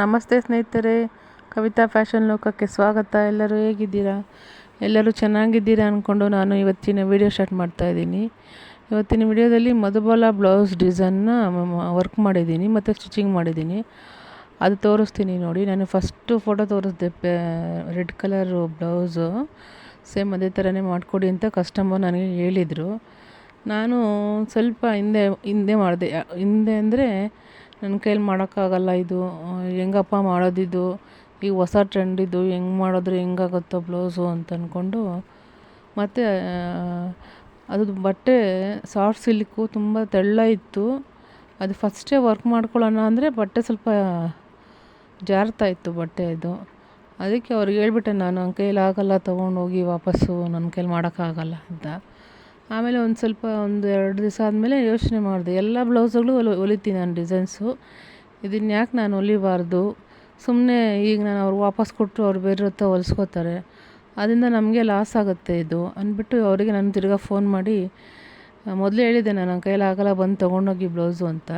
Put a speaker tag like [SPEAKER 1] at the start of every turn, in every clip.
[SPEAKER 1] ನಮಸ್ತೆ ಸ್ನೇಹಿತರೆ, ಕವಿತಾ ಫ್ಯಾಷನ್ ಲೋಕಕ್ಕೆ ಸ್ವಾಗತ. ಎಲ್ಲರೂ ಹೇಗಿದ್ದೀರಾ? ಎಲ್ಲರೂ ಚೆನ್ನಾಗಿದ್ದೀರಾ ಅಂದ್ಕೊಂಡು ನಾನು ಇವತ್ತಿನ ವಿಡಿಯೋ ಸ್ಟಾರ್ಟ್ ಮಾಡ್ತಾ ಇದ್ದೀನಿ. ಇವತ್ತಿನ ವಿಡಿಯೋದಲ್ಲಿ ಮಧುಬಾಲ ಬ್ಲೌಸ್ ಡಿಸೈನ್ನ ವರ್ಕ್ ಮಾಡಿದ್ದೀನಿ, ಮತ್ತು ಸ್ಟಿಚಿಂಗ್ ಮಾಡಿದ್ದೀನಿ. ಅದು ತೋರಿಸ್ತೀನಿ ನೋಡಿ. ನಾನು ಫಸ್ಟು ಫೋಟೋ ತೋರಿಸ್ದೆ ರೆಡ್ ಕಲರು ಬ್ಲೌಸು ಸೇಮ್ ಅದೇ ಥರನೇ ಮಾಡಿಕೊಡಿ ಅಂತ ಕಸ್ಟಮರ್ ನನಗೆ ಹೇಳಿದರು. ನಾನು ಸ್ವಲ್ಪ ಹಿಂದೆ ಹಿಂದೆ ಮಾಡಿದೆ, ಹಿಂದೆ ಅಂದರೆ ನನ್ನ ಕೈಯಲ್ಲಿ ಮಾಡೋಕ್ಕಾಗಲ್ಲ ಇದು. ಹೆಂಗಪ್ಪ ಮಾಡೋದಿದು ಈಗ ಹೊಸ ಟ್ರೆಂಡಿದು ಹೆಂಗೆ ಮಾಡಿದ್ರೆ ಹೆಂಗಾಗುತ್ತೋ ಬ್ಲೌಸು ಅಂತ ಅಂದ್ಕೊಂಡು ಮತ್ತು ಅದು ಬಟ್ಟೆ ಸಾಫ್ಟ್ ಸಿಲ್ಕು ತುಂಬ ತೆಳ್ಳ ಇತ್ತು. ಅದು ಫಸ್ಟೇ ವರ್ಕ್ ಮಾಡ್ಕೊಳ್ಳೋಣ ಅಂದರೆ ಬಟ್ಟೆ ಸ್ವಲ್ಪ ಜಾರ್ತಾ ಇತ್ತು ಬಟ್ಟೆ ಅದು ಅದಕ್ಕೆ ಅವ್ರಿಗೆ ಹೇಳ್ಬಿಟ್ಟೆ, ನಾನು ನನ್ನ ಕೈಯಲ್ಲಿ ಆಗಲ್ಲ, ತೊಗೊಂಡೋಗಿ ವಾಪಸ್ಸು, ನನ್ನ ಕೈಲಿ ಮಾಡೋಕ್ಕಾಗಲ್ಲ ಅಂತ. ಆಮೇಲೆ ಒಂದು ಸ್ವಲ್ಪ ಒಂದು ಎರಡು ದಿವಸ ಆದಮೇಲೆ ಯೋಚನೆ ಮಾಡಿದೆ. ಎಲ್ಲ ಬ್ಲೌಸ್ಗಳು ಹೊಲಿ ಹೊಲಿತೀನಿ ನಾನು ಡಿಸೈನ್ಸು. ಇದನ್ನು ಯಾಕೆ ನಾನು ಹೊಲಿಬಾರ್ದು ಸುಮ್ಮನೆ ಈಗ ನಾನು ಅವ್ರು ವಾಪಸ್ ಕೊಟ್ಟರು ಅವ್ರು ಬೇರೆ ಹತ್ರ ಹೊಲಿಸ್ಕೋತಾರೆ. ಅದರಿಂದ ನಮಗೆ ಲಾಸ್ ಆಗುತ್ತೆ ಇದು. ಅಂದ್ಬಿಟ್ಟು ಅವರಿಗೆ ನಾನು ತಿರ್ಗಾ ಫೋನ್ ಮಾಡಿ, ಮೊದಲೇ ಹೇಳಿದ್ದೆ ನಾನು ನನ್ನ ಕೈಯಲ್ಲಿ ಆಗಲ್ಲ, ಬಂದು ತೊಗೊಂಡೋಗಿ ಬ್ಲೌಸು ಅಂತ.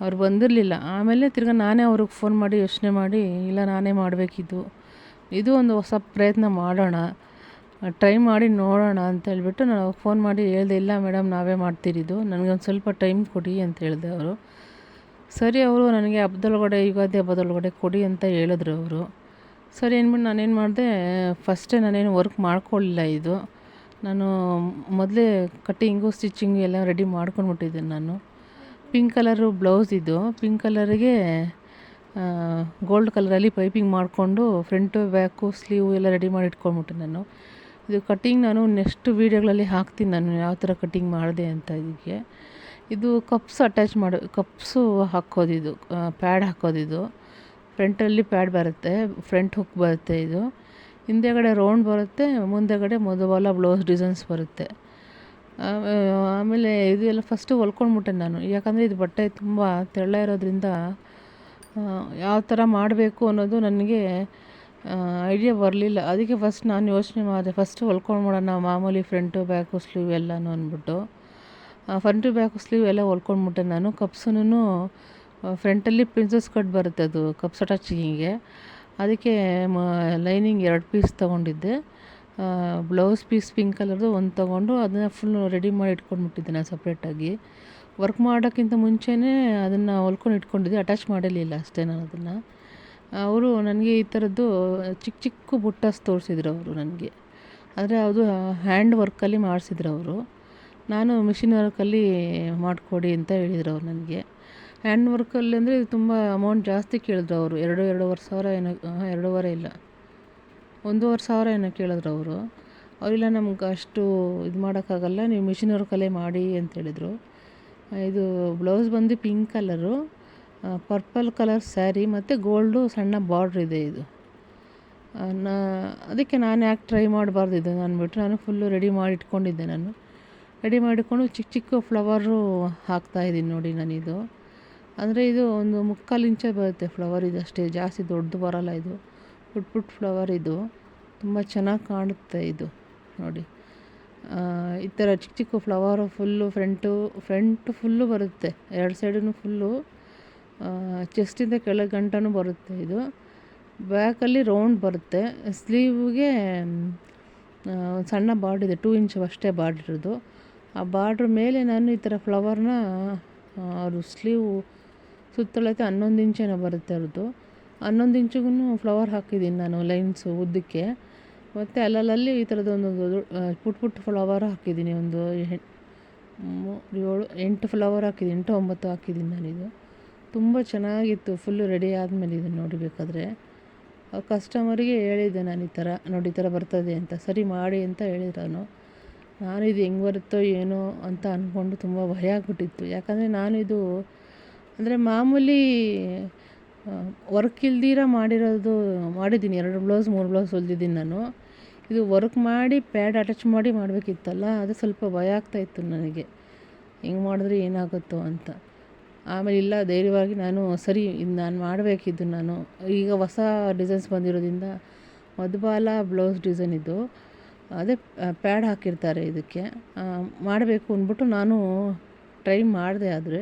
[SPEAKER 1] ಅವ್ರು ಬಂದಿರಲಿಲ್ಲ. ಆಮೇಲೆ ತಿರ್ಗಾ ನಾನೇ ಅವ್ರಿಗೆ ಫೋನ್ ಮಾಡಿ ಯೋಚನೆ ಮಾಡಿ, ಇಲ್ಲ ನಾನೇ ಮಾಡಬೇಕಿದ್ದು ಇದು ಒಂದು ಹೊಸ ಪ್ರಯತ್ನ ಮಾಡೋಣ. ಟ್ರೈ ಮಾಡಿ ನೋಡೋಣ ಅಂತ ಹೇಳಿಬಿಟ್ಟು ನಾನು ಫೋನ್ ಮಾಡಿ ಹೇಳ್ದೆ, ಇಲ್ಲ ಮೇಡಮ್, ನಾವೇ ಮಾಡ್ತಿರಿದ್ದು ನನಗೊಂದು ಸ್ವಲ್ಪ ಟೈಮ್ ಕೊಡಿ ಅಂತ ಹೇಳಿದೆ ಅವರು. ಸರಿ ಅವರು ನನಗೆ ಹಬ್ಬದೊಳಗಡೆ, ಯುಗಾದಿ ಹಬ್ಬದೊಳಗಡೆ ಕೊಡಿ ಅಂತ ಹೇಳಿದ್ರು ಅವರು. ಸರಿ ಅಂದ್ಬಿಟ್ಟು ನಾನೇನು ಮಾಡಿದೆ ಫಸ್ಟೇ ನಾನೇನು ವರ್ಕ್ ಮಾಡ್ಕೊಳ್ಳಿಲ್ಲ ಇದು. ನಾನು ಮೊದಲೇ ಕಟ್ಟಿಂಗು ಸ್ಟಿಚಿಂಗು ಎಲ್ಲ ರೆಡಿ ಮಾಡ್ಕೊಂಡ್ಬಿಟ್ಟಿದ್ದೆ ನಾನು. ಪಿಂಕ್ ಕಲರು ಬ್ಲೌಸ್ ಇದು. ಪಿಂಕ್ ಕಲರಿಗೆ ಗೋಲ್ಡ್ ಕಲರಲ್ಲಿ ಪೈಪಿಂಗ್ ಮಾಡಿಕೊಂಡು ಫ್ರಂಟು ಬ್ಯಾಕು ಸ್ಲೀವು ಎಲ್ಲ ರೆಡಿ ಮಾಡಿ ಇಟ್ಕೊಂಡ್ಬಿಟ್ಟೆ ನಾನು. ಇದು ಕಟ್ಟಿಂಗ್ ನಾನು ನೆಕ್ಸ್ಟ್ ವೀಡಿಯೋಗಳಲ್ಲಿ ಹಾಕ್ತೀನಿ ನಾನು, ಯಾವ ಥರ ಕಟ್ಟಿಂಗ್ ಮಾಡಿದೆ ಅಂತ ಇದಕ್ಕೆ. ಇದು ಕಪ್ಸ್ ಅಟ್ಯಾಚ್ ಮಾಡಿ ಕಪ್ಸು ಹಾಕೋದಿದು ಪ್ಯಾಡ್ ಹಾಕೋದಿದು ಫ್ರಂಟಲ್ಲಿ ಪ್ಯಾಡ್ ಬರುತ್ತೆ ಫ್ರಂಟ್ ಹುಕ್ ಬರುತ್ತೆ ಇದು. ಹಿಂದೆಗಡೆ ರೌಂಡ್ ಬರುತ್ತೆ, ಮುಂದೆಗಡೆ ಮೊದಲ ಬ್ಲೌಸ್ ಡಿಸೈನ್ಸ್ ಬರುತ್ತೆ. ಆಮೇಲೆ ಇದು ಎಲ್ಲ ಫಸ್ಟು ಹೊಲ್ಕೊಂಡ್ಬಿಟ್ಟೆ ನಾನು. ಯಾಕಂದರೆ ಇದು ಬಟ್ಟೆ ತುಂಬ ತೆಳ್ಳ ಇರೋದ್ರಿಂದ ಯಾವ ಥರ ಮಾಡಬೇಕು ಅನ್ನೋದು ನನಗೆ ಐಡಿಯಾ ಬರಲಿಲ್ಲ. ಅದಕ್ಕೆ ಫಸ್ಟ್ ನಾನು ಯೋಚನೆ ಮಾಡಿದೆ. ಫಸ್ಟು ಮಾಡೋಣ, ಮಾಮೂಲಿ ಫ್ರಂಟು ಬ್ಯಾಕು ಸ್ಲೀವ್ ಎಲ್ಲನೂ ಅಂದ್ಬಿಟ್ಟು. ಫ್ರಂಟು ಬ್ಯಾಕು ಸ್ಲೀವ್ ಎಲ್ಲ ಹೊಲ್ಕೊಂಡ್ಬಿಟ್ಟೆ ನಾನು. ಕಪ್ಸೂ ಫ್ರಂಟಲ್ಲಿ ಪ್ರಿನ್ಸಸ್ ಕಟ್ ಬರುತ್ತೆ ಅದು ಕಪ್ಸ್ ಟಚಿಂಗಿಗೆ ಅದಕ್ಕೆ, ಮ ಲೈನಿಂಗ್ ಎರಡು ಪೀಸ್ ತೊಗೊಂಡಿದ್ದೆ. ಬ್ಲೌಸ್ ಪೀಸ್ ಪಿಂಕ್ ಕಲರ್ದು ಒಂದು ತೊಗೊಂಡು ಅದನ್ನು ಫುಲ್ ರೆಡಿ ಮಾಡಿ ಇಟ್ಕೊಂಡ್ಬಿಟ್ಟಿದ್ದೆ ನಾನು ಸಪ್ರೇಟಾಗಿ ವರ್ಕ್ ಮಾಡೋಕ್ಕಿಂತ ಮುಂಚೆನೇ ಅದನ್ನು ಹೊಲ್ಕೊಂಡು ಇಟ್ಕೊಂಡಿದ್ದೆ. ಅಟ್ಯಾಚ್ ಮಾಡಲಿಲ್ಲ ಅಷ್ಟೇ ನಾನು ಅದನ್ನು. ಅವರು ನನಗೆ ಈ ಥರದ್ದು, ಚಿಕ್ಕ ಚಿಕ್ಕ ಬುಟ್ಟಸ್ ತೋರಿಸಿದ್ರು ಅವರು ನನಗೆ. ಆದರೆ ಅದು ಹ್ಯಾಂಡ್ ವರ್ಕಲ್ಲಿ ಮಾಡಿಸಿದ್ರು ಅವರು. ನಾನು ಮಿಷಿನ್ ವರ್ಕಲ್ಲಿ ಮಾಡಿಕೊಡಿ ಅಂತ ಹೇಳಿದ್ರು ಅವ್ರು ನನಗೆ. ಹ್ಯಾಂಡ್ ವರ್ಕಲ್ಲಿ ಅಂದರೆ ತುಂಬ ಅಮೌಂಟ್ ಜಾಸ್ತಿ ಕೇಳಿದ್ರು ಅವರು. ಎರಡು, ಎರಡೂವರೆ ಸಾವಿರ ಏನೋ ಎರಡೂವರೆ ಇಲ್ಲ. ಒಂದೂವರೆ ಸಾವಿರ ಏನೋ ಕೇಳಿದ್ರು ಅವರು. ಅವರಿಲ್ಲ ನಮ್ಗೆ ಅಷ್ಟು ಇದು ಮಾಡೋಕ್ಕಾಗಲ್ಲ. ನೀವು ಮಿಷಿನ್ ವರ್ಕಲ್ಲೇ ಮಾಡಿ ಅಂತ ಹೇಳಿದರು. ಇದು ಬ್ಲೌಸ್ ಬಂದು pink colour purple colour sari ಮತ್ತು ಗೋಲ್ಡು ಸಣ್ಣ ಬಾರ್ಡ್ರ್ ಇದೆ ಇದು. ನಾ, ಅದಕ್ಕೆ ನಾನು ಯಾಕೆ ಟ್ರೈ ಮಾಡಬಾರ್ದು ಇದು ಅಂದ್ಬಿಟ್ಟು ನಾನು ಫುಲ್ಲು ರೆಡಿ ಮಾಡಿ ಇಟ್ಕೊಂಡಿದ್ದೆ ನಾನು. ರೆಡಿ ಮಾಡಿಕೊಂಡು ಚಿಕ್ಕ ಚಿಕ್ಕ ಫ್ಲವರು ಹಾಕ್ತಾಯಿದ್ದೀನಿ ನೋಡಿ ನಾನಿದು ಅಂದರೆ ಇದು ಒಂದು ಮುಕ್ಕಾಲು ಇಂಚೆ ಬರುತ್ತೆ ಫ್ಲವರ್ ಇದು ಅಷ್ಟೇ, ಜಾಸ್ತಿ ದೊಡ್ಡದು ಬರಲ್ಲ ಇದು. ಪುಟ್ ಪುಟ್ ಫ್ಲವರ್ ಇದು. ತುಂಬ ಚೆನ್ನಾಗಿ ಕಾಣುತ್ತೆ ಇದು ನೋಡಿ. ಈ ಥರ ಚಿಕ್ಕ ಚಿಕ್ಕ flower full front front full ಬರುತ್ತೆ. ಎರಡು ಸೈಡೂ ಫುಲ್ಲು ಚೆಸ್ಟಿಂದ ಕೆಳಗೆ ಗಂಟನೂ ಬರುತ್ತೆ ಇದು. ಬ್ಯಾಕಲ್ಲಿ ರೌಂಡ್ ಬರುತ್ತೆ. ಸ್ಲೀವ್ಗೆ ಸಣ್ಣ ಬಾರ್ಡ್ ಇದೆ ಟೂ ಇಂಚ್ ಅಷ್ಟೇ ಬಾರ್ಡ್ ಇರೋದು. ಆ ಬಾರ್ಡ್ರ್ ಮೇಲೆ ನಾನು ಈ ಥರ ಫ್ಲವರ್ನ ಅವರು ಸ್ಲೀವ್ ಸುತ್ತಳತೆ ಹನ್ನೊಂದು ಇಂಚೇನೋ ಬರುತ್ತೆ ಅವ್ರದ್ದು. ಹನ್ನೊಂದು ಇಂಚಿಗೂ ಫ್ಲವರ್ ಹಾಕಿದ್ದೀನಿ ನಾನು ಲೈನ್ಸು ಉದ್ದಕ್ಕೆ. ಮತ್ತು ಅಲ್ಲಲ್ಲಿ ಈ ಥರದ್ದೊಂದು ಪುಟ್ ಪುಟ್ ಫ್ಲವರ್ ಹಾಕಿದ್ದೀನಿ, ಒಂದು ಏಳು, ಎಂಟು ಫ್ಲವರ್ ಹಾಕಿದ್ದೀನಿ, ಎಂಟು ಒಂಬತ್ತು ಹಾಕಿದ್ದೀನಿ ನಾನಿದು ತುಂಬ ಚೆನ್ನಾಗಿತ್ತು ಫುಲ್ಲು ರೆಡಿ ಆದಮೇಲೆ ಇದನ್ನು ನೋಡಬೇಕಾದ್ರೆ ಕಸ್ಟಮರಿಗೆ ಹೇಳಿದ್ದೆ ನಾನು ಈ ಥರ, ನೋಡಿ ಈ ಥರ ಬರ್ತದೆ ಅಂತ, ಸರಿ ಮಾಡಿ ಅಂತ ಹೇಳಿದ್ರು ನಾನು ಇದು ಹೆಂಗೆ ಬರುತ್ತೋ ಏನೋ ಅಂತ ಅಂದ್ಕೊಂಡು ತುಂಬ ಭಯ ಆಗ್ಬಿಟ್ಟಿತ್ತು. ಯಾಕಂದರೆ ನಾನು ಇದು, ಅಂದರೆ ಮಾಮೂಲಿ ವರ್ಕ್ ಇಲ್ದಿರ ಮಾಡಿರೋದು, ಮಾಡಿದ್ದೀನಿ. ಎರಡು ಬ್ಲೌಸ್ ಮೂರು ಬ್ಲೌಸ್ ಹೊಲ್ದಿದ್ದೀನಿ ನಾನು. ಇದು ವರ್ಕ್ ಮಾಡಿ ಪ್ಯಾಡ್ ಅಟ್ಯಾಚ್ ಮಾಡಿ ಮಾಡಬೇಕಿತ್ತಲ್ಲ, ಅದು ಸ್ವಲ್ಪ ಭಯ ಆಗ್ತಾಯಿತ್ತು ನನಗೆ. ಹೆಂಗೆ ಮಾಡಿದ್ರೆ ಏನಾಗುತ್ತೋ ಅಂತ. ಆಮೇಲೆ ಇಲ್ಲ, ಧೈರ್ಯವಾಗಿ ನಾನು ಸರಿ, ಇದು ನಾನು ಮಾಡಬೇಕಿದ್ದು ನಾನು. ಈಗ ಹೊಸ ಡಿಸೈನ್ಸ್ ಬಂದಿರೋದ್ರಿಂದ ಮಧುಬಾಲ ಬ್ಲೌಸ್ ಡಿಸೈನ್ ಇದು. ಅದೇ ಪ್ಯಾಡ್ ಹಾಕಿರ್ತಾರೆ ಇದಕ್ಕೆ. ಮಾಡಬೇಕು ಅಂದ್ಬಿಟ್ಟು ನಾನು ಟ್ರೈ ಮಾಡಿದೆ ಆದರೆ,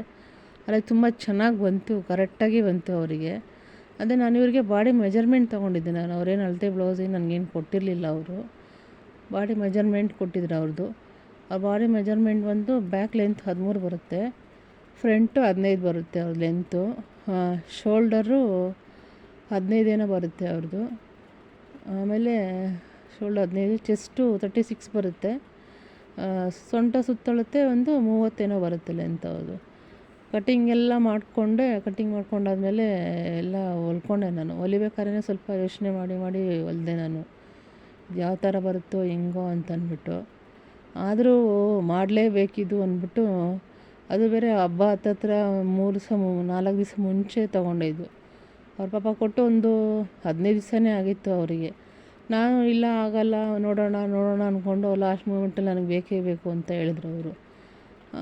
[SPEAKER 1] ಅಲ್ಲಿ, ತುಂಬ ಚೆನ್ನಾಗಿ ಬಂತು ಕರೆಕ್ಟಾಗಿ ಬಂತು ಅವರಿಗೆ. ಅದೇ, ನಾನು ಇವರಿಗೆ ಬಾಡಿ ಮೆಜರ್ಮೆಂಟ್ ತೊಗೊಂಡಿದ್ದೆ ನಾನು. ಅವ್ರೇನು ಅಳತೆ ಬ್ಲೌಸಿಗೆ ನನಗೇನು ಕೊಟ್ಟಿರಲಿಲ್ಲ ಅವರು. ಬಾಡಿ ಮೆಜರ್ಮೆಂಟ್ ಕೊಟ್ಟಿದ್ರು ಅವ್ರದ್ದು ಆ ಬಾಡಿ ಮೆಜರ್ಮೆಂಟ್ ಬಂದು ಬ್ಯಾಕ್ ಲೆಂತ್ ಹದಿಮೂರು ಬರುತ್ತೆ. ಫ್ರಂಟು ಹದಿನೈದು ಬರುತ್ತೆ ಅವ್ರ ಲೆಂತು ಶೋಲ್ಡರು ಹದಿನೈದೇನೋ ಬರುತ್ತೆ ಅವ್ರದ್ದು ಆಮೇಲೆ ಶೋಲ್ಡರ್ ಹದಿನೈದು ಚೆಸ್ಟು ತರ್ಟಿ ಸಿಕ್ಸ್ ಬರುತ್ತೆ ಸೊಂಟ ಸುತ್ತಳತೆ ಒಂದು ಮೂವತ್ತೇನೋ ಬರುತ್ತೆ ಲೆಂತ್ ಅವ್ರದ್ದು ಕಟಿಂಗ್ ಎಲ್ಲ ಮಾಡಿಕೊಂಡೆ ಕಟಿಂಗ್ ಮಾಡ್ಕೊಂಡಾದ್ಮೇಲೆ ಎಲ್ಲ ಹೊಲ್ಕೊಂಡೆ ನಾನು. ಹೊಲಿಬೇಕಾದ್ರೆ ಸ್ವಲ್ಪ ಯೋಚನೆ ಮಾಡಿ ಮಾಡಿ ಹೊಲಿದೆ ನಾನು. ಯಾವ ಥರ ಬರುತ್ತೋ ಹೆಂಗೋ ಅಂತ ಅಂದ್ಬಿಟ್ಟು ಆದರೂ ಮಾಡಲೇಬೇಕಿದು ಅಂದ್ಬಿಟ್ಟು ಅದು ಬೇರೆ ಹಬ್ಬ ಹತ್ತತ್ರ ಮೂರು ದಿವಸ ನಾಲ್ಕು ದಿವಸ ಮುಂಚೆ ತೊಗೊಂಡಿದ್ದು. ಅವ್ರ ಪಾಪ ಕೊಟ್ಟು ಒಂದು ಹದಿನೈದು ದಿವಸನೇ ಆಗಿತ್ತು ಅವರಿಗೆ. ನಾನು ಇಲ್ಲ, ಆಗಲ್ಲ, ನೋಡೋಣ ನೋಡೋಣ ಅಂದ್ಕೊಂಡು ಲಾಸ್ಟ್ ಮೂಮೆಂಟಲ್ಲಿ ನನಗೆ ಬೇಕೇ ಬೇಕು ಅಂತ ಹೇಳಿದ್ರು ಅವರು.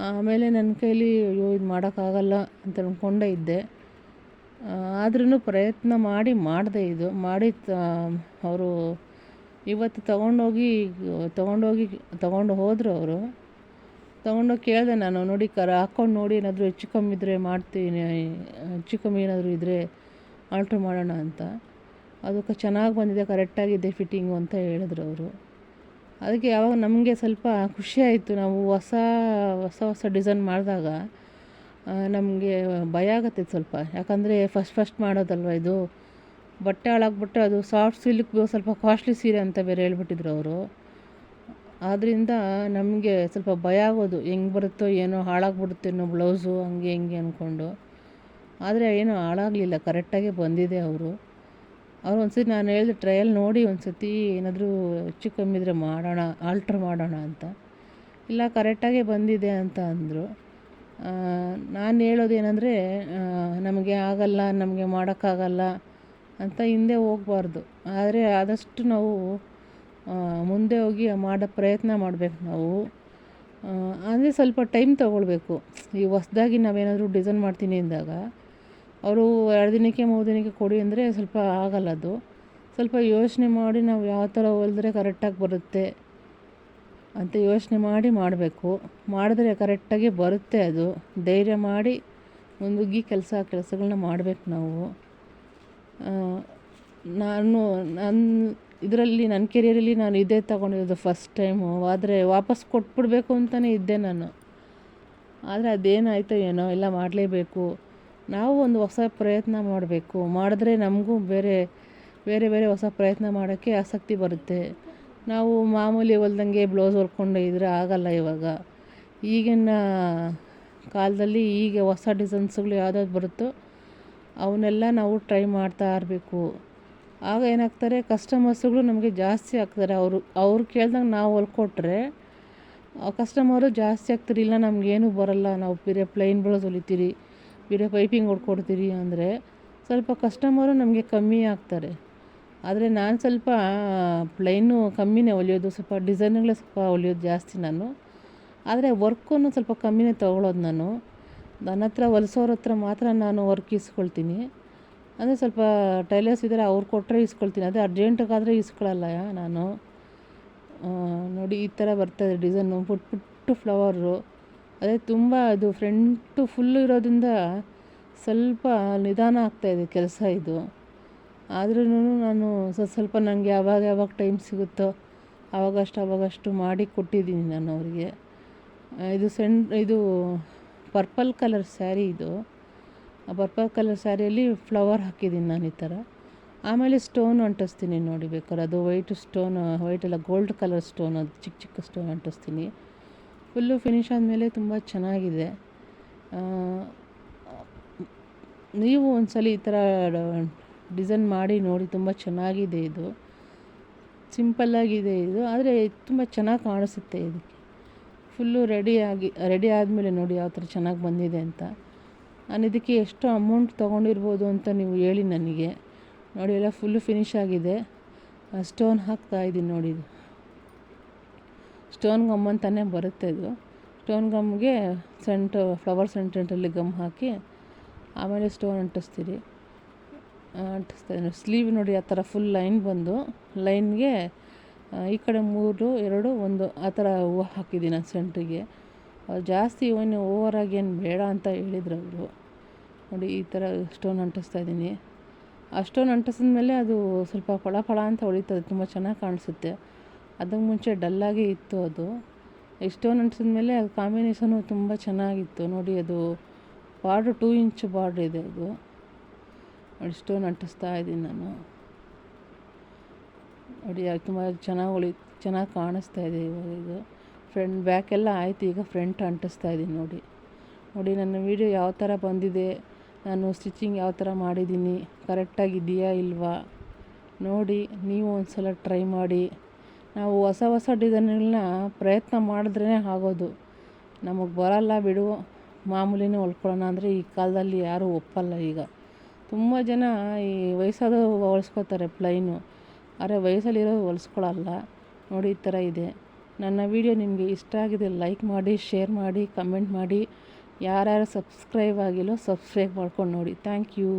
[SPEAKER 1] ಆಮೇಲೆ ನನ್ನ ಕೈಲಿ ಅಯ್ಯೋ, ಇದು ಮಾಡೋಕ್ಕಾಗಲ್ಲ ಅಂತ ಅಂದ್ಕೊಂಡೇ ಇದ್ದೆ. ಆದ್ರೂ ಪ್ರಯತ್ನ ಮಾಡಿ ಮಾಡಿದೆ ಇದು. ಮಾಡಿ ಅವರು ಇವತ್ತು ತೊಗೊಂಡೋಗಿ ತೊಗೊಂಡೋಗಿ, ತೊಗೊಂಡು ಹೋದರು ಅವರು. ತೊಗೊಂಡೋಗಿ ಕೇಳಿದೆ ನಾನು, ನೋಡಿ ಕರ, ಹಾಕ್ಕೊಂಡು ನೋಡಿ ಏನಾದರೂ ಹೆಚ್ಚು ಕಮ್ಮಿ ಇದ್ದರೆ ಮಾಡ್ತೀನಿ, ಹೆಚ್ಚು ಕಮ್ಮಿ ಏನಾದರೂ ಇದ್ದರೆ ಆಲ್ಟ್ರ್ ಮಾಡೋಣ ಅಂತ. ಅದಕ್ಕೆ ಚೆನ್ನಾಗಿ ಬಂದಿದೆ, ಕರೆಕ್ಟಾಗಿದೆ ಫಿಟ್ಟಿಂಗು ಅಂತ ಹೇಳಿದ್ರು ಅವರು. ಅದಕ್ಕೆ ಯಾವಾಗ ನಮಗೆ ಸ್ವಲ್ಪ ಖುಷಿ ಆಯಿತು, ನಾವು ಹೊಸ ಹೊಸ ಹೊಸ ಡಿಸೈನ್ ಮಾಡಿದಾಗ ನಮಗೆ ಭಯ ಆಗುತ್ತೆ ಸ್ವಲ್ಪ. ಯಾಕಂದರೆ ಫಸ್ಟ್ ಫಸ್ಟ್ ಮಾಡೋದಲ್ವ ಇದು? ಬಟ್ಟೆ ಹಾಳಾಗ್ಬಿಟ್ರೆ ಅದು ಸಾಫ್ಟ್ ಸಿಲ್ಕ್ ಸ್ವಲ್ಪ ಕಾಸ್ಟ್ಲಿ ಸೀರೆ ಅಂತ ಬೇರೆ ಹೇಳ್ಬಿಟ್ಟಿದ್ರು ಅವರು. ಆದ್ದರಿಂದ ನಮಗೆ ಸ್ವಲ್ಪ ಭಯ ಆಗೋದು. ಹೆಂಗೆ ಬರುತ್ತೋ ಏನೋ ಹಾಳಾಗ್ಬಿಡುತ್ತೇನೋ ಬ್ಲೌಸು ಹಂಗೆ ಹಿಂಗೆ ಅಂದ್ಕೊಂಡು ಆದರೆ ಏನು ಹಾಳಾಗಲಿಲ್ಲ ಕರೆಕ್ಟಾಗೇ ಬಂದಿದೆ ಅವರು. ಅವ್ರು ಒಂದು ನಾನು ಹೇಳಿದೆ ಟ್ರಯಲ್ ನೋಡಿ ಒಂದು ಸತಿ ಏನಾದರೂ ಹೆಚ್ಚು ಕಮ್ಮಿ ಇದ್ದರೆ ಮಾಡೋಣ ಆಲ್ಟ್ರ್ ಮಾಡೋಣ ಅಂತ. ಇಲ್ಲ ಕರೆಕ್ಟಾಗೇ ಬಂದಿದೆ ಅಂತ ಅಂದರು. ನಾನು ಹೇಳೋದೇನೆಂದರೆ ನಮಗೆ ಆಗಲ್ಲ, ನಮಗೆ ಮಾಡೋಕ್ಕಾಗಲ್ಲ ಅಂತ ಹಿಂದೆ ಹೋಗಬಾರ್ದು. ಆದರೆ ಆದಷ್ಟು ನಾವು ಮುಂದೆ ಹೋಗಿ ಮಾಡೋ ಪ್ರಯತ್ನ ಮಾಡಬೇಕು ನಾವು. ಅಂದರೆ ಸ್ವಲ್ಪ ಟೈಮ್ ತೊಗೊಳ್ಬೇಕು. ಈ ಹೊಸ್ದಾಗಿ ನಾವೇನಾದರೂ ಡಿಸೈನ್ ಮಾಡ್ತೀನಿ ಅಂದಾಗ, ಅವರು ಎರಡು ದಿನಕ್ಕೆ, ಮೂರು ದಿನಕ್ಕೆ ಕೊಡಿ ಅಂದರೆ ಸ್ವಲ್ಪ ಆಗಲ್ಲ ಅದು. ಸ್ವಲ್ಪ ಯೋಚನೆ ಮಾಡಿ ನಾವು ಯಾವ ಥರ ಹೊಲಿದ್ರೆ ಕರೆಕ್ಟಾಗಿ ಬರುತ್ತೆ ಅಂತ ಯೋಚನೆ ಮಾಡಿ ಮಾಡಬೇಕು. ಮಾಡಿದ್ರೆ ಕರೆಕ್ಟಾಗಿ ಬರುತ್ತೆ ಅದು. ಧೈರ್ಯ ಮಾಡಿ ಮುಂದುಗ್ಗಿ ಕೆಲಸ ಕೆಲಸಗಳನ್ನ ಮಾಡಬೇಕು ನಾವು. ನಾನು, ನನ್ನ ಇದರಲ್ಲಿ ನನ್ನ ಕೆರಿಯರಲ್ಲಿ ನಾನು ಇದೇ ತಗೊಂಡಿರೋದು ಫಸ್ಟ್ ಟೈಮು ಆದರೆ ವಾಪಸ್ ಕೊಟ್ಬಿಡ್ಬೇಕು ಅಂತಲೇ ಇದ್ದೆ ನಾನು. ಆದರೆ ಅದೇನಾಯಿತೋ ಏನೋ, ಎಲ್ಲ ಮಾಡಲೇಬೇಕು. ನಾವು ಒಂದು ಹೊಸ ಪ್ರಯತ್ನ ಮಾಡಬೇಕು. ಮಾಡಿದ್ರೆ ನಮಗೂ ಬೇರೆ ಬೇರೆ ಬೇರೆ ಹೊಸ ಪ್ರಯತ್ನ ಮಾಡೋಕ್ಕೆ ಆಸಕ್ತಿ ಬರುತ್ತೆ. ನಾವು ಮಾಮೂಲಿ ಹೊಲ್ದಂಗೆ ಬ್ಲೌಸ್ ಹೊಲ್ಕೊಂಡು ಇದ್ರೆ ಆಗಲ್ಲ ಇವಾಗ. ಈಗಿನ ಕಾಲದಲ್ಲಿ ಈಗ ಹೊಸ ಡಿಸೈನ್ಸ್ಗಳು ಯಾವುದಾದ್ರು ಬರುತ್ತೋ, ಅವನ್ನೆಲ್ಲ ನಾವು ಟ್ರೈ ಮಾಡ್ತಾ ಇರಬೇಕು. ಆಗ ಏನಾಗ್ತಾರೆ ಕಸ್ಟಮರ್ಸ್ಗಳು ನಮಗೆ ಜಾಸ್ತಿ ಆಗ್ತಾರೆ. ಅವರು, ಅವ್ರು ಕೇಳ್ದಂಗೆ ನಾವು ಹೊಲ್ಕೊಟ್ರೆ ಕಸ್ಟಮರು ಜಾಸ್ತಿ ಆಗ್ತಾರೆ. ಇಲ್ಲ ನಮಗೇನು ಬರೋಲ್ಲ. ನಾವು ಬೇರೆ ಪ್ಲೈನ್ ಬಳಸ್ ಹೊಲಿತೀರಿ, ಬೇರೆ ಪೈಪಿಂಗ್ ಹೊಡ್ಕೊಡ್ತೀರಿ ಅಂದರೆ ಸ್ವಲ್ಪ ಕಸ್ಟಮರು ನಮಗೆ ಕಮ್ಮಿ ಆಗ್ತಾರೆ. ಆದರೆ ನಾನು ಸ್ವಲ್ಪ ಪ್ಲೈನು ಕಮ್ಮಿನೇ ಹೊಲಿಯೋದು, ಸ್ವಲ್ಪ ಡಿಸೈನ್ಗಳೇ ಸ್ವಲ್ಪ ಹೊಲಿಯೋದು ಜಾಸ್ತಿ ನಾನು. ಆದರೆ ವರ್ಕನ್ನು ಸ್ವಲ್ಪ ಕಮ್ಮಿನೇ ತೊಗೊಳೋದು ನಾನು. ನನ್ನ ಹತ್ರ ಹೊಲ್ಸೋರ ಹತ್ರ ಮಾತ್ರ ನಾನು ವರ್ಕ್ ಇಸ್ಕೊಳ್ತೀನಿ. ಅಂದರೆ ಸ್ವಲ್ಪ ಟೈಲರ್ಸ್ ಇದ್ದಾರೆ ಅವ್ರು ಕೊಟ್ಟರೆ ಇಸ್ಕೊಳ್ತೀನಿ. ಅದೇ ಅರ್ಜೆಂಟಿಗಾದರೆ ಇಸ್ಕೊಳ್ಳಲ್ಲ ನಾನು. ನೋಡಿ, ಈ ಥರ ಬರ್ತದೆ ಡಿಸೈನು. ಪುಟ್ ಪುಟ್ಟು ಫ್ಲವರು. ಅದೇ ತುಂಬ ಅದು ಫ್ರಂಟು ಫುಲ್ಲು ಇರೋದ್ರಿಂದ ಸ್ವಲ್ಪ ನಿಧಾನ ಆಗ್ತಾಯಿದೆ ಕೆಲಸ ಇದು. ಆದ್ರೂ ನಾನು ಸ್ವಲ್ಪ ಸ್ವಲ್ಪ ನನಗೆ ಯಾವಾಗ ಯಾವಾಗ ಟೈಮ್ ಸಿಗುತ್ತೋ ಆವಾಗಷ್ಟು ಆವಾಗಷ್ಟು ಮಾಡಿ ಕೊಟ್ಟಿದ್ದೀನಿ ನಾನು ಅವರಿಗೆ. ಇದು ಸಣ್ಣ ಇದು ಪರ್ಪಲ್ ಕಲರ್ ಸ್ಯಾರಿ ಇದು. ಪರ್ಪಲ್ ಕಲರ್ ಸ್ಯಾರಿಯಲ್ಲಿ ಫ್ಲವರ್ ಹಾಕಿದ್ದೀನಿ ನಾನು ಈ ಥರ. ಆಮೇಲೆ ಸ್ಟೋನ್ ಅಂಟಿಸ್ತೀನಿ ನೋಡಿ ಬೇಕಾದ್ರೆ ಅದು ವೈಟ್ ಸ್ಟೋನ್, ವೈಟ್ ಅಲ್ಲ, ಗೋಲ್ಡ್ ಕಲರ್ ಸ್ಟೋನ್, ಅದು ಚಿಕ್ಕ ಚಿಕ್ಕ ಸ್ಟೋನ್ ಅಂಟಿಸ್ತೀನಿ. ಫುಲ್ಲು ಫಿನಿಶ್ ಆದಮೇಲೆ ತುಂಬ ಚೆನ್ನಾಗಿದೆ. ನೀವು ಒಂದ್ಸಲ ಈ ಥರ ಡಿಸೈನ್ ಮಾಡಿ ನೋಡಿ, ತುಂಬ ಚೆನ್ನಾಗಿದೆ ಇದು. ಸಿಂಪಲ್ಲಾಗಿದೆ ಇದು, ಆದರೆ ತುಂಬ ಚೆನ್ನಾಗಿ ಕಾಣಿಸುತ್ತೆ ಇದಕ್ಕೆ. ಫುಲ್ಲು ರೆಡಿಯಾಗಿ ರೆಡಿ ಆದಮೇಲೆ ನೋಡಿ ಯಾವ ಥರ ಚೆನ್ನಾಗಿ ಬಂದಿದೆ ಅಂತ. ನಾನು ಇದಕ್ಕೆ ಎಷ್ಟು ಅಮೌಂಟ್ ತೊಗೊಂಡಿರ್ಬೋದು ಅಂತ ನೀವು ಹೇಳಿ ನನಗೆ. ನೋಡಿ, ಎಲ್ಲ ಫುಲ್ಲು ಫಿನಿಶ್ ಆಗಿದೆ. ಸ್ಟೋನ್ ಹಾಕ್ತಾ ಇದ್ದೀನಿ ನೋಡಿ ಇದು. ಸ್ಟೋನ್ ಗಮ್ ಅಂತಾನೆ ಬರುತ್ತೆ ಇದು. ಸ್ಟೋನ್ ಗಮ್ಗೆ ಸೆಂಟ್ ಫ್ಲವರ್ ಸೆಂಟೆಂಟಲ್ಲಿ ಗಮ್ ಹಾಕಿ ಆಮೇಲೆ ಸ್ಟೋನ್ ಅಂಟಿಸ್ತೀರಿ. ಅಂಟಿಸ್ತಾ ಸ್ಲೀವ್ ನೋಡಿ, ಆ ಥರ ಫುಲ್ ಲೈನ್ ಬಂದು ಲೈನ್ಗೆ ಈ ಕಡೆ ಮೂರು, ಎರಡು, ಒಂದು, ಆ ಥರ ಹೂವು ಹಾಕಿದ್ದೀನಿ ನಾನು ಸೆಂಟ್ರಿಗೆ ಜಾಸ್ತಿ ಏನು ಓವರಾಗಿ ಏನು ಬೇಡ ಅಂತ ಹೇಳಿದ್ರು ಅವರು. ನೋಡಿ, ಈ ಥರ ಸ್ಟೋನ್ ಅಂಟಿಸ್ತಾ ಇದ್ದೀನಿ. ಆ ಸ್ಟೋನ್ ಅಂಟಿಸಿದ ಮೇಲೆ ಅದು ಸ್ವಲ್ಪ ಫಳ ಫಳ ಅಂತ ಹೊಳಿತದೆ, ತುಂಬ ಚೆನ್ನಾಗಿ ಕಾಣಿಸುತ್ತೆ. ಅದಕ್ಕೆ ಮುಂಚೆ ಡಲ್ಲಾಗಿ ಇತ್ತು ಅದು. ಸ್ಟೋನ್ ಅಂಟಿಸಿದ ಮೇಲೆ ಅದು ಕಾಂಬಿನೇಷನು ತುಂಬ ಚೆನ್ನಾಗಿತ್ತು. ನೋಡಿ, ಅದು ಬಾರ್ಡ್ರ್ ಟೂ ಇಂಚ್ ಬಾರ್ಡ್ರ್ ಇದೆ ಅದು. ನೋಡಿ, ಸ್ಟೋನ್ ಅಂಟಿಸ್ತಾ ಇದ್ದೀನಿ ನಾನು. ನೋಡಿ, ಅದು ತುಂಬ ಚೆನ್ನಾಗಿ ಹೊಳಿ, ಚೆನ್ನಾಗಿ ಕಾಣಿಸ್ತಾ ಇದೆ ಇವಾಗ ಇದು. ಫ್ರಂಟ್ ಬ್ಯಾಕೆಲ್ಲ ಆಯಿತು, ಈಗ ಫ್ರಂಟ್ ಅಂಟಿಸ್ತಾ ಇದ್ದೀನಿ ನೋಡಿ. ನೋಡಿ, ನನ್ನ ವೀಡಿಯೋ ಯಾವ ಥರ ಬಂದಿದೆ. ನಾನು ಸ್ಟಿಚಿಂಗ್ ಯಾವ ಥರ ಮಾಡಿದ್ದೀನಿ ಕರೆಕ್ಟಾಗಿದೆಯಾ ಇಲ್ವಾ? ನೋಡಿ, ನೀವು ಒಂದು ಸಲ ಟ್ರೈ ಮಾಡಿ. ನಾವು ಹೊಸ ಹೊಸ ಡಿಸೈನ್ಗಳನ್ನ ಪ್ರಯತ್ನ ಮಾಡಿದ್ರೇ ಆಗೋದು. ನಮಗೆ ಬರಲ್ಲ ಬಿಡು, ಮಾಮೂಲಿನೇ ಹೊಲ್ಕೊಳ್ಳೋಣ ಅಂದರೆ ಈ ಕಾಲದಲ್ಲಿ ಯಾರೂ ಒಪ್ಪಲ್ಲ ಈಗ. ತುಂಬ ಜನ ಈ ವಯಸ್ಸಾದ ಹೊಲ್ಸ್ಕೊತಾರೆ ಪ್ಲೈನು ಆದರೆ ವಯಸ್ಸಲ್ಲಿರೋರು ಹೊಲಿಸ್ಕೊಳ್ಳಲ್ಲ ನೋಡಿ ಈ ಥರ ಇದೆ. ನನ್ನ ವಿಡಿಯೋ ನಿಮಗೆ ಇಷ್ಟ ಆಗಿದೆ ಲೈಕ್ ಮಾಡಿ ಶೇರ್ ಮಾಡಿ ಕಮೆಂಟ್ ಮಾಡಿ. ಯಾರ್ಯಾರು ಸಬ್ಸ್ಕ್ರೈಬ್ ಆಗಿಲ್ಲೋ ಸಬ್ಸ್ಕ್ರೈಬ್ ಮಾಡ್ಕೊಂಡು ನೋಡಿ. Thank you